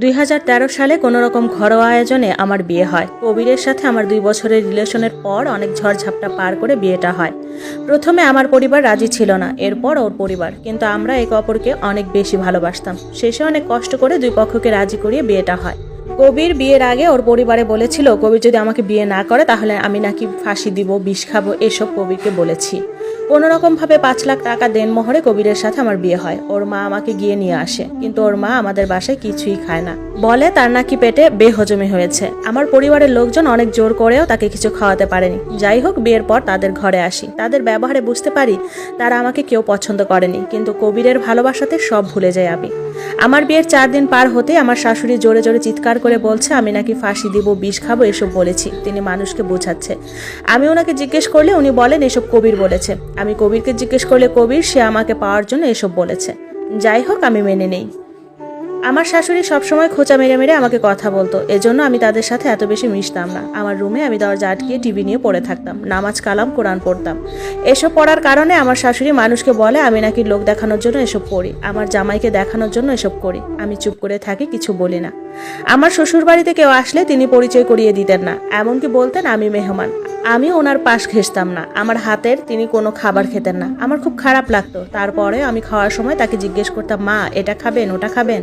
দুই হাজার তেরো সালে কোনো রকম ঘরোয়া আয়োজনে আমার বিয়ে হয়। কবিরের সাথে আমার দুই বছরের রিলেশনের পর অনেক ঝড়ঝাপটা পার করে বিয়েটা হয়। প্রথমে আমার পরিবার রাজি ছিল না, এরপর ওর পরিবার। কিন্তু আমরা একে অপরকে অনেক বেশি ভালোবাসতাম। শেষে অনেক কষ্ট করে দুই পক্ষকে রাজি করিয়ে বিয়েটা হয়। কবির বিয়ের আগে ওর পরিবারে বলেছিল, কবির যদি আমাকে বিয়ে না করে, তাহলে আমি নাকি ফাঁসি দিব, বিষ খাব, এসব কবিরকে বলেছি। কোনো রকমভাবে পাঁচ লাখ টাকা দেনমোহরে কবিরের সাথে আমার বিয়ে হয়। ওর মা আমাকে গিয়ে নিয়ে আসে। কিন্তু ওর মা আমাদের বাসায় কিছুই খায় না। বলে, তার নাকি পেটে বেহজমি হয়েছে। আমার পরিবারের লোকজন অনেক জোর করেও তাকে কিছু খাওয়াতে পারেনি। যাই হোক, বিয়ের পর তাদের ঘরে আসি। তাদের ব্যবহারে বুঝতে পারি তারা আমাকে কেউ পছন্দ করেনি। কিন্তু কবিরের ভালোবাসাতে সব ভুলে যাই আমি। আমার বিয়ের চার দিন পার হতে আমার শাশুড়ি জোরে জোরে চিৎকার করে বলছে, আমি নাকি ফাঁসি দিব, বিষ খাব, এসব বলেছি। তিনি মানুষকে বোঝাচ্ছে। আমি ওনাকে জিজ্ঞেস করলে উনি বলেন, এসব কবির বলেছে। আমি কবিরকে জিজ্ঞেস করলে, কবির, সে আমাকে পাওয়ার জন্য এসব বলেছে। যাই হোক, আমি মেনে নেই। আমার শাশুড়ি সবসময় খোঁচা মেরে মেরে আমাকে কথা বলতো, এজন্য আমি তাদের সাথে এত বেশি মিশতাম না। আমার রুমে আমি দরজা আটকিয়ে টিভি নিয়ে পড়ে থাকতাম, নামাজ কালাম, কোরআন পড়তাম। এসব পড়ার কারণে আমার শাশুড়ি মানুষকে বলে, আমি নাকি লোক দেখানোর জন্য এসব পড়ি, আমার জামাইকে দেখানোর জন্য এসব করি, আমি চুপ করে থাকি, কিছু বলি না। আমার শ্বশুর বাড়িতে কেউ আসলে তিনি পরিচয় করিয়ে দিতেন না, এমনকি বলতেন, আমি মেহমান। আমি ওনার পাশ ঘেসতাম না, আমার হাতের তিনি কোনো খাবার খেতেন না। আমার খুব খারাপ লাগতো তারপরে আমি খাওয়ার সময় তাকে জিজ্ঞেস করতাম, মা, এটা খাবেন, ওটা খাবেন?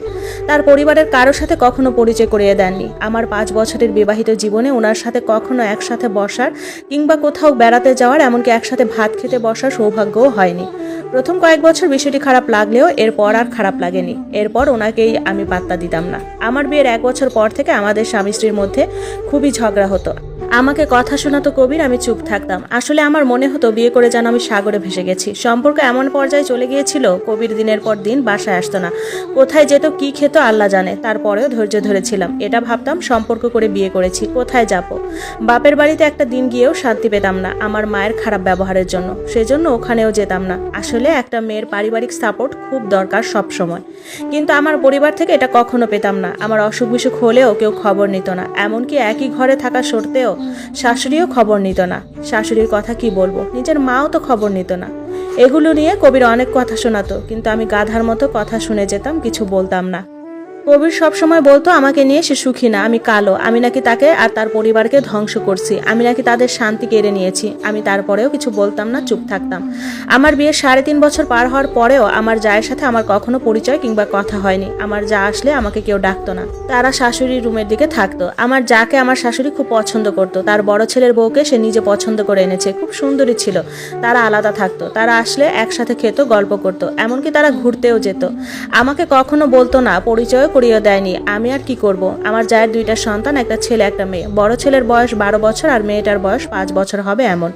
তার পরিবারের কারোর সাথে কখনো পরিচয় করিয়ে দেননি। আমার পাঁচ বছরের বিবাহিত জীবনে ওনার সাথে কখনো একসাথে বসার কিংবা কোথাও বেড়াতে যাওয়ার, এমনকি একসাথে ভাত খেতে বসার সৌভাগ্যও হয়নি। প্রথম কয়েক বছর বিষয়টি খারাপ লাগলেও এরপর আর খারাপ লাগেনি। এরপর ওনাকেই আমি পাত্তা দিতাম না। আমার বিয়ের এক বছর পর থেকে আমাদের স্বামী স্ত্রীর মধ্যে খুবই ঝগড়া হতো। আমাকে কথা শোনাতো কবির, আমি চুপ থাকতাম। আসলে আমার মনে হতো বিয়ে করে যেন আমি সাগরে ভেসে গেছি। সম্পর্ক এমন পর্যায়ে চলে গিয়েছিল, কবির দিনের পর দিন বাসায় আসতো না। কোথায় যেত, কি খেত, আল্লাহ জানে। তারপরেও ধৈর্য ধরেছিলাম। এটা ভাবতাম, সম্পর্ক করে বিয়ে করেছি। কোথায় যাব? বাপের বাড়িতে একটা দিন গিয়েও শান্তি পেতাম না, আমার মায়ের খারাপ ব্যবহারের জন্য। সেজন্য ওখানেও যেতাম না। আসলে একটা মেয়ের পারিবারিক সাপোর্ট খুব দরকার সব সময় কিন্তু আমার পরিবার থেকে এটা কখনো পেতাম না। আমার অসুখ বিসুখ হলেও কেউ খবর নিত না। এমনকি একই ঘরে থাকা সত্ত্বেও শাশুড়িও খবর নিত না। শাশুড়ির কথা কি বলব? নিজের মাও তো খবর নিত না। এগুলো নিয়ে কবির অনেক কথা শোনাতো, কিন্তু আমি গাধার মতো কথা শুনে যেতাম, কিছু বলতাম না। কবির সবসময় বলতো, আমাকে নিয়ে সে সুখী না, আমি কালো। আমি নাকি তাকে আর তার পরিবারকে ধ্বংস করছি। আমি নাকি তাদের শান্তি কেড়ে নিয়েছি। আমি তারপরেও কিছু বলতাম না, চুপ থাকতাম। আমার বিয়ে সাড়ে তিন বছর পার হওয়ার পরেও আমার জায়ের সাথে আমার কখনো পরিচয় কিংবা কথা হয়নি। আমার যা আসলে আমাকে কেউ ডাকতো না। তারা শাশুড়ির রুমের দিকে থাকতো। আমার যাকে আমার শাশুড়ি খুব পছন্দ করতো। তার বড় ছেলের বউকে সে নিজে পছন্দ করে এনেছে। খুব সুন্দরী ছিল। তারা আলাদা থাকতো। তারা আসলে একসাথে খেত, গল্প করতো। এমনকি তারা ঘুরতেও যেত। আমাকে কখনো বলতো না পরিচয় করিয়ে দেয়নি। আমি আর কি করব? আমার জায়ের দুইটা সন্তান, একটা ছেলে, একটা মেয়ে। বড় ছেলের বয়স বারো বছর আর মেয়েটার বয়স পাঁচ বছর হবে এমন।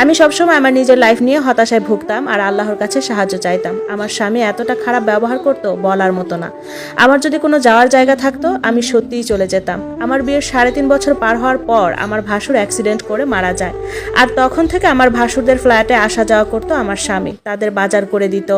আমি সবসময় আমার নিজের লাইফ নিয়ে হতাশায় ভুগতাম আর আল্লাহর কাছে সাহায্য চাইতাম। আমার স্বামী এতটা খারাপ ব্যবহার করতো বলার মতো না। আমার যদি কোনো যাওয়ার জায়গা থাকতো, আমি সত্যিই চলে যেতাম। আমার বিয়ের সাড়ে তিন বছর পার হওয়ার পর আমার ভাসুর অ্যাক্সিডেন্ট করে মারা যায়। আর তখন থেকে আমার ভাসুরদের ফ্ল্যাটে আসা যাওয়া করতো আমার স্বামী। তাদের বাজার করে দিত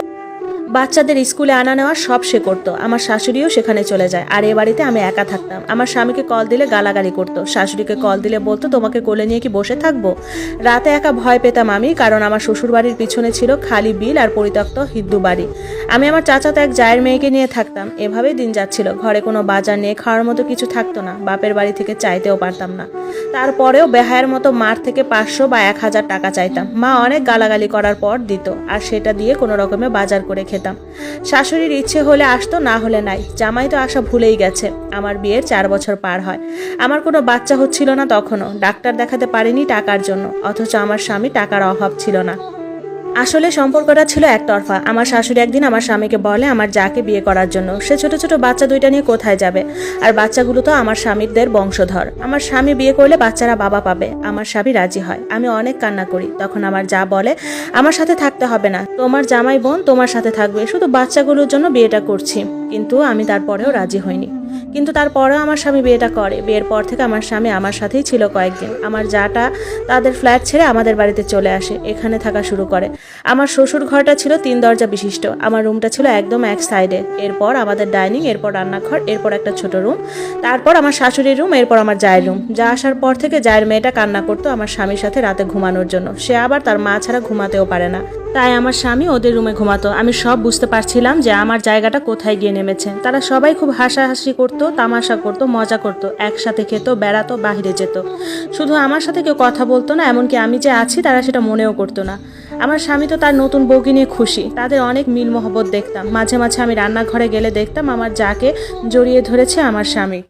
বাচ্চাদের স্কুলে আনা নেওয়া সব সে করতো। আমার শাশুড়িও সেখানে চলে যায়। আর এ বাড়িতে আমি একা থাকতাম। আমার স্বামীকে কল দিলে গালাগালি করতো। শাশুড়িকে কল দিলে বলতো, তোমাকে কোলে নিয়ে কি বসে থাকব? রাতে একা ভয় পেতাম আমি, কারণ আমার শ্বশুর বাড়ির পিছনে ছিল খালি বিল আর পরিত্যক্ত হিন্দু বাড়ি। আমি আমার চাচাতো এক জায়ের মেয়েকে নিয়ে থাকতাম। এভাবেই দিন যাচ্ছিল। ঘরে কোনো বাজার নিয়ে খাওয়ার মতো কিছু থাকতো না। বাপের বাড়ি থেকে চাইতেও পারতাম না। তারপরেও বেহায়ের মতো মার থেকে পাঁচশো বা এক হাজার টাকা চাইতাম। মা অনেক গালাগালি করার পর দিত। আর সেটা দিয়ে কোনো রকমে বাজার করে খেতাম শাশুড়ির ইচ্ছে হলে আসতো, না হলে নাই। জামাই তো আসা ভুলেই গেছে। আমার বিয়ের চার বছর পার হয়। আমার কোনো বাচ্চা হচ্ছিল না তখনও। ডাক্তার দেখাতে পারিনি টাকার জন্য, অথচ আমার স্বামী টাকার অভাব ছিল না। আসলে সম্পর্কটা ছিল একতরফা। আমার শাশুড়ি একদিন আমার স্বামীকে বলে, আমার যাকে বিয়ে করার জন্য, সে ছোট ছোট বাচ্চা দুইটা নিয়ে কোথায় যাবে? আর বাচ্চাগুলো তো আমার স্বামীদের বংশধর। আমার স্বামী বিয়ে করলে বাচ্চারা বাবা পাবে। আমার স্বামী রাজি হয়। আমি অনেক কান্না করি। তখন আমার যা বলে, আমার সাথে থাকতে হবে না। তোমার জামাই বোন তোমার সাথে থাকবে। শুধু বাচ্চাগুলোর জন্য বিয়েটা করছি। কিন্তু আমি তারপরেও রাজি হইনি। কিন্তু তারপরেও আমার স্বামী বিয়েটা করে। বিয়ের পর থেকে আমার স্বামী আমার সাথেই ছিল কয়েকদিন। আমার যাটা তাদের ফ্ল্যাট ছেড়ে আমাদের বাড়িতে চলে আসে, এখানে থাকা শুরু করে। আমার শ্বশুর ঘরটা ছিল তিন দরজা বিশিষ্ট। আমার রুমটা ছিল একদম এক সাইডে এরপর আমাদের ডাইনিং এরপর রান্নাঘর, এরপর একটা ছোট রুম তারপর আমার শাশুড়ির রুম এরপর আমার জায়ের রুম যা আসার পর থেকে জায়ের মেয়েটা কান্না করতো আমার স্বামীর সাথে রাতে ঘুমানোর জন্য। সে আবার তার মা ছাড়া ঘুমাতেও পারে না। তাই আমার স্বামী ওদের রুমে ঘুমাতো। আমি সব বুঝতে পারছিলাম যে আমার জায়গাটা কোথায় গিয়ে নেমেছে। তারা সবাই খুব হাসাহাসি করতো, তামাশা করতো, মজা করতো, একসাথে খেত, বেড়াতো, বাহিরে যেত। শুধু আমার সাথে কেউ কথা বলতো না, এমনকি আমি যে আছি তারা সেটা মনেও করতো না। আমার স্বামী তো তার নতুন বউকে নিয়ে খুশি। তাদের অনেক মিল মহব্বত দেখতাম। মাঝে মাঝে আমি রান্নাঘরে গেলে দেখতাম আমার যাকে জড়িয়ে ধরেছে আমার স্বামী।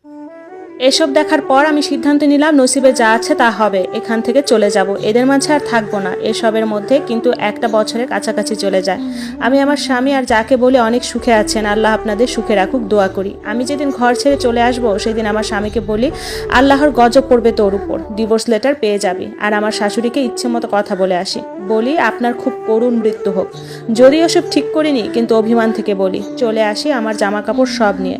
এসব দেখার পর আমি সিদ্ধান্ত নিলাম, নসিবে যা আছে তা হবে। এখান থেকে চলে যাব। এদের মাঝে আর থাকব না। এসবের মধ্যে কিন্তু একটা বছরের কাছাকাছি চলে যায়। আমি আমার স্বামী আর যাকে বলে অনেক সুখে আছেন, আল্লাহ আপনাদের সুখে রাখুক, দোয়া করি। আমি যেদিন ঘর ছেড়ে চলে আসব, সেদিন আমার স্বামীকে বলি, আল্লাহর গজব পড়বে তোর উপর। ডিভোর্স লেটার পেয়ে যাবি। আর আমার শাশুড়িকে ইচ্ছে মতো কথা বলে আসি। বলি, আপনার খুব করুণ মৃত্যু হোক। যদিও সব ঠিক করিনি, কিন্তু অভিমান থেকে বলি, চলে আসি আমার জামা কাপড় সব নিয়ে।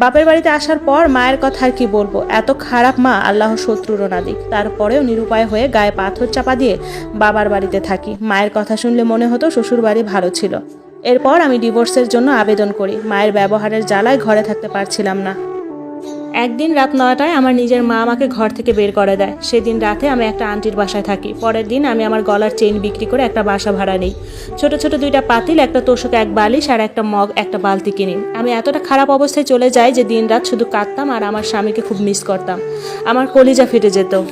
বাপের বাড়িতে আসার পর মায়ের কথা আর কি বলব? এত খারাপ মা আল্লাহ শত্রুরও না দিক। তারপরেও নিরুপায় হয়ে গায়ে পাথর চাপা দিয়ে বাবার বাড়িতে থাকি। মায়ের কথা শুনলে মনে হতো শ্বশুর বাড়ি ভালো ছিল। এরপর আমি ডিভোর্সের জন্য আবেদন করি। মায়ের ব্যবহারের জ্বালায় ঘরে থাকতে পারছিলাম না। একদিন রাত নয়টায় আমার নিজের মা আমাকে ঘর থেকে বের করে দেয়। সেদিন রাতে আমি একটা আন্টির বাসায় থাকি। পরের দিন আমি আমার গলার চেইন বিক্রি করে একটা বাসা ভাড়া নিই। ছোট ছোট দুইটা পাতিল, একটা তোষক, এক বালিশ আর একটা মগ, একটা বালতি কিনি। আমি এতটা খারাপ অবস্থায় চলে যাই যে দিন রাত শুধু কাঁদতাম আর আমার স্বামীকে খুব মিস করতাম। আমার কলিজা ফেটে যেত।